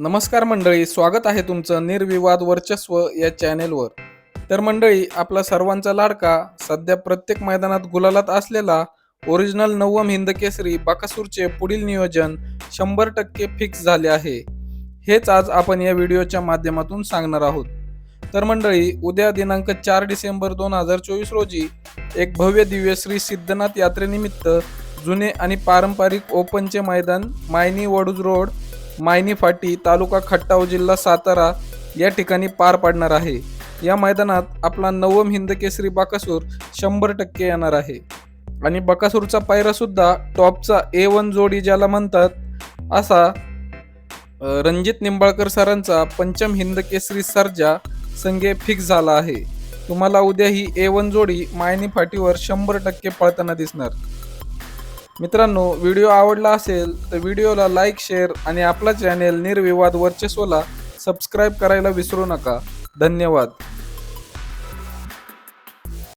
नमस्कार मंडळी स्वागत आहे तुमचं निर्विवाद वर्चस्व या चॅनेलवर. तर मंडळी आपला सर्वांचा लाडका सध्या प्रत्येक मैदानात गुलालात असलेला ओरिजिनल नवम हिंद केसरी बाकासूरचे पुढील नियोजन शंभर टक्के फिक्स झाले आहे. हेच आज आपण या व्हिडिओच्या माध्यमातून सांगणार आहोत. तर मंडळी उद्या दिनांक चार डिसेंबर दोन हजार चोवीस रोजी एक भव्य दिव्य श्री सिद्धनाथ यात्रेनिमित्त जुने आणि पारंपरिक ओपनचे मैदान मायनी वडूज रोड मायनी फाटी तालुका खट्टाव जिल्हा सातारा या ठिकाणी पार पाडणार आहे. या मैदानात आपला नवम हिंद केसरी बाकासूर शंभर टक्के येणार आहे. आणि बकासूरचा पायरा सुद्धा टॉपचा ए वन जोडी ज्याला म्हणतात असा रणजित निंबाळकर सरांचा पंचम हिंद केसरी सर्जा संघे फिक्स झाला आहे. तुम्हाला उद्या ही ए वन जोडी मायनी फाटीवर शंभर टक्के पळताना दिसणार. मित्रांनो व्हिडिओ आवडला असेल तर व्हिडिओला लाईक शेअर आणि आपला चॅनेल निर्विवाद वर्चस्वला सबस्क्राईब करायला विसरू नका. धन्यवाद.